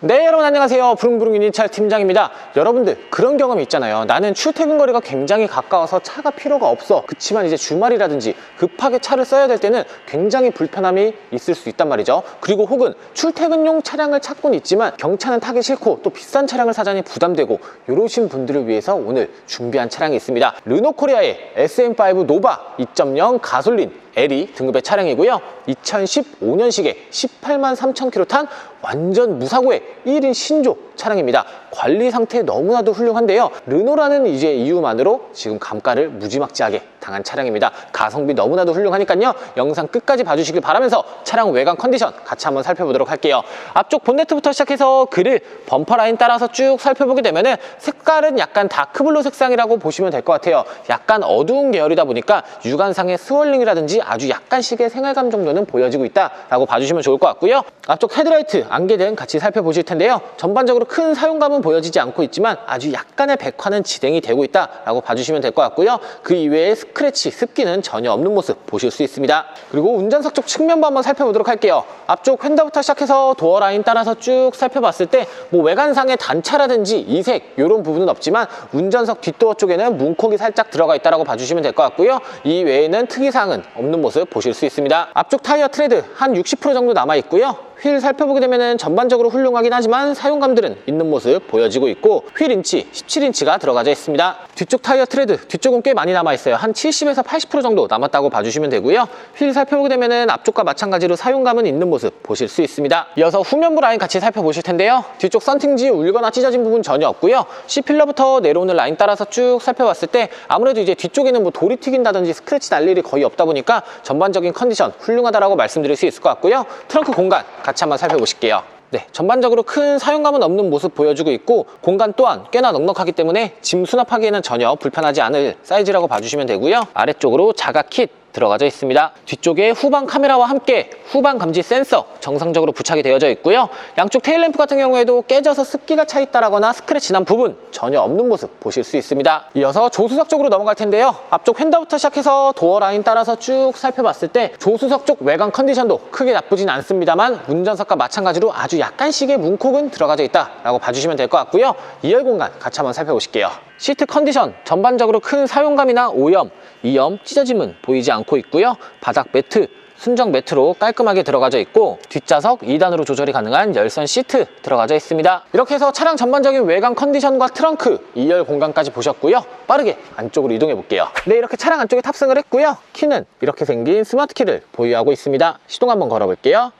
네 여러분 안녕하세요. 부릉부릉 유니찰 팀장입니다. 여러분들 그런 경험이 있잖아요. 나는 출퇴근 거리가 굉장히 가까워서 차가 필요가 없어. 그치만 이제 주말이라든지 급하게 차를 써야 될 때는 굉장히 불편함이 있을 수 있단 말이죠. 그리고 혹은 출퇴근용 차량을 찾고는 있지만 경차는 타기 싫고 또 비싼 차량을 사자니 부담되고 이러신 분들을 위해서 오늘 준비한 차량이 있습니다. 르노코리아의 SM5 노바 2.0 가솔린 L이 등급의 차량이고요. 2015년식에 18만 3천 킬로 탄 완전 무사고의 1인 신조 차량입니다. 관리 상태 너무나도 훌륭한데요. 르노라는 이제 이유만으로 지금 감가를 무지막지하게 당한 차량입니다. 가성비 너무나도 훌륭하니까요. 영상 끝까지 봐주시길 바라면서 차량 외관 컨디션 같이 한번 살펴보도록 할게요. 앞쪽 본네트부터 시작해서 그릴 범퍼 라인 따라서 쭉 살펴보게 되면은 색깔은 약간 다크블루 색상이라고 보시면 될 것 같아요. 약간 어두운 계열이다 보니까 육안상의 스월링이라든지 아주 약간씩의 생활감 정도는 보여지고 있다라고 봐주시면 좋을 것 같고요. 앞쪽 헤드라이트, 안개 등 같이 살펴보실 텐데요. 전반적으로 큰 사용감은 보여지지 않고 있지만 아주 약간의 백화는 진행이 되고 있다라고 봐주시면 될 것 같고요. 그 이외에 스크래치, 습기는 전혀 없는 모습 보실 수 있습니다. 그리고 운전석 쪽 측면부 한번 살펴보도록 할게요. 앞쪽 휀다부터 시작해서 도어 라인 따라서 쭉 살펴봤을 때 뭐 외관상의 단차라든지 이색 이런 부분은 없지만 운전석 뒷도어 쪽에는 문콕이 살짝 들어가 있다고 봐주시면 될 것 같고요. 이 외에는 특이사항은 없는 모습 보실 수 있습니다. 앞쪽 타이어 트레드 한 60% 정도 남아 있고요. 휠 살펴보게 되면 전반적으로 훌륭하긴 하지만 사용감들은 있는 모습 보여지고 있고 휠 인치 17인치가 들어가져 있습니다. 뒤쪽 타이어 트레드 뒤쪽은 꽤 많이 남아 있어요. 한 70에서 80% 정도 남았다고 봐주시면 되고요. 휠 살펴보게 되면 앞쪽과 마찬가지로 사용감은 있는 모습 보실 수 있습니다. 이어서 후면부 라인 같이 살펴보실 텐데요. 뒤쪽 썬팅지 울거나 찢어진 부분 전혀 없고요. C필러부터 내려오는 라인 따라서 쭉 살펴봤을 때 아무래도 이제 뒤쪽에는 뭐 돌이 튀긴다든지 스크래치 날 일이 거의 없다 보니까 전반적인 컨디션 훌륭하다라고 말씀드릴 수 있을 것 같고요. 트렁크 공간 같이 한번 살펴보실게요. 네, 전반적으로 큰 사용감은 없는 모습 보여주고 있고 공간 또한 꽤나 넉넉하기 때문에 짐 수납하기에는 전혀 불편하지 않을 사이즈라고 봐주시면 되고요. 아래쪽으로 자가 킷 들어가져 있습니다. 뒤쪽에 후방 카메라와 함께 후방 감지 센서 정상적으로 부착이 되어져 있고요. 양쪽 테일램프 같은 경우에도 깨져서 습기가 차 있다라거나 스크래치 난 부분 전혀 없는 모습 보실 수 있습니다. 이어서 조수석 쪽으로 넘어갈 텐데요. 앞쪽 휀다부터 시작해서 도어 라인 따라서 쭉 살펴봤을 때 조수석 쪽 외관 컨디션도 크게 나쁘진 않습니다만 운전석과 마찬가지로 아주 약간씩의 문콕은 들어가져 있다라고 봐주시면 될 것 같고요. 2열 공간 같이 한번 살펴보실게요. 시트 컨디션 전반적으로 큰 사용감이나 오염, 이염, 찢어짐은 보이지 않고 있고요. 바닥 매트, 순정 매트로 깔끔하게 들어가져 있고 뒷좌석 2단으로 조절이 가능한 열선 시트 들어가져 있습니다. 이렇게 해서 차량 전반적인 외관 컨디션과 트렁크 2열 공간까지 보셨고요. 빠르게 안쪽으로 이동해 볼게요. 네, 이렇게 차량 안쪽에 탑승을 했고요. 키는 이렇게 생긴 스마트 키를 보유하고 있습니다. 시동 한번 걸어 볼게요.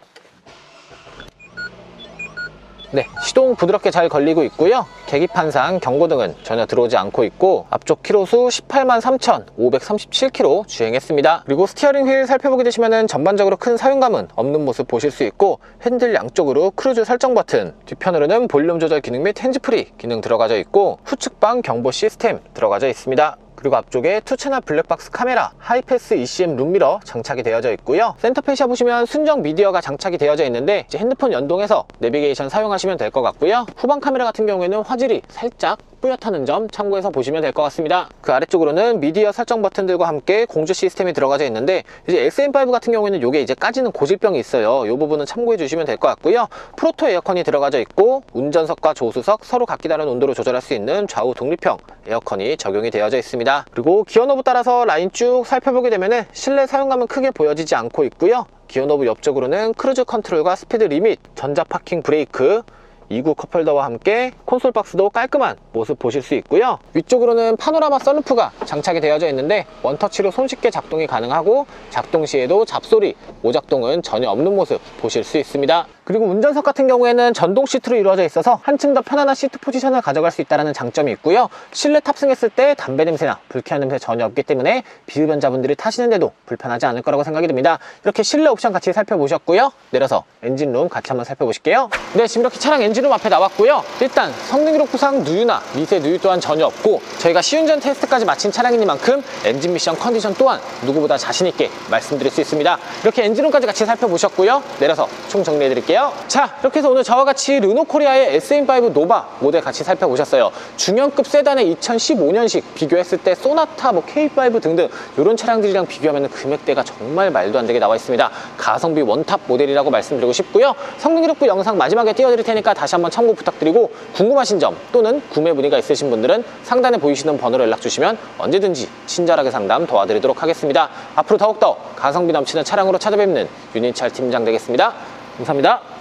네, 시동 부드럽게 잘 걸리고 있고요. 계기판상 경고 등은 전혀 들어오지 않고 있고 앞쪽 키로수 18만 3,537km 주행했습니다. 그리고 스티어링 휠 살펴보게 되시면 전반적으로 큰 사용감은 없는 모습 보실 수 있고 핸들 양쪽으로 크루즈 설정 버튼, 뒤편으로는 볼륨 조절 기능 및 핸즈프리 기능 들어가져 있고 후측방 경보 시스템 들어가져 있습니다. 그리고 앞쪽에 투채널 블랙박스 카메라, 하이패스 ECM 룸미러 장착이 되어져 있고요. 센터페시아 보시면 순정 미디어가 장착이 되어져 있는데 핸드폰 연동해서 내비게이션 사용하시면 될 것 같고요. 후방 카메라 같은 경우에는 화질이 살짝 뿌옇다는 점 참고해서 보시면 될 것 같습니다. 그 아래쪽으로는 미디어 설정 버튼들과 함께 공조 시스템이 들어가져 있는데 이제 SM5 같은 경우에는 이게 이제 까지는 고질병이 있어요. 이 부분은 참고해 주시면 될 것 같고요. 프로토 에어컨이 들어가져 있고 운전석과 조수석 서로 각기 다른 온도로 조절할 수 있는 좌우 독립형 에어컨이 적용이 되어져 있습니다. 그리고 기어 노브 따라서 라인 쭉 살펴보게 되면 실내 사용감은 크게 보여지지 않고 있고요. 기어 노브 옆쪽으로는 크루즈 컨트롤과 스피드 리밋, 전자 파킹 브레이크, 2구 컵홀더와 함께 콘솔 박스도 깔끔한 모습 보실 수 있고요. 위쪽으로는 파노라마 썬루프가 장착이 되어져 있는데 원터치로 손쉽게 작동이 가능하고 작동 시에도 잡소리, 오작동은 전혀 없는 모습 보실 수 있습니다. 그리고 운전석 같은 경우에는 전동 시트로 이루어져 있어서 한층 더 편안한 시트 포지션을 가져갈 수 있다는 장점이 있고요. 실내 탑승했을 때 담배 냄새나 불쾌한 냄새 전혀 없기 때문에 비흡연자분들이 타시는데도 불편하지 않을 거라고 생각이 듭니다. 이렇게 실내 옵션 같이 살펴보셨고요. 내려서 엔진룸 같이 한번 살펴보실게요. 네, 지금 이렇게 차량 엔진 룸 앞에 나왔고요. 일단 성능 기록 부상 누유나 미세 누유 또한 전혀 없고 저희가 시운전 테스트까지 마친 차량이니만큼 엔진 미션 컨디션 또한 누구보다 자신 있게 말씀드릴 수 있습니다. 이렇게 엔진룸까지 같이 살펴보셨고요. 내려서 총 정리해 드릴게요. 자, 이렇게 해서 오늘 저와 같이 르노코리아의 SM5 노바 모델 같이 살펴보셨어요. 중형급 세단의 2015년식 비교했을 때 소나타, 뭐 K5 등등 이런 차량들이랑 비교하면 금액대가 정말 말도 안 되게 나와 있습니다. 가성비 원탑 모델이라고 말씀드리고 싶고요. 성능 기록부 영상 마지막에 띄워드릴 테니까 다시 다시 한번 참고 부탁드리고 궁금하신 점 또는 구매 문의가 있으신 분들은 상단에 보이시는 번호로 연락 주시면 언제든지 친절하게 상담 도와드리도록 하겠습니다. 앞으로 더욱더 가성비 넘치는 차량으로 찾아뵙는 윤인철 팀장 되겠습니다. 감사합니다.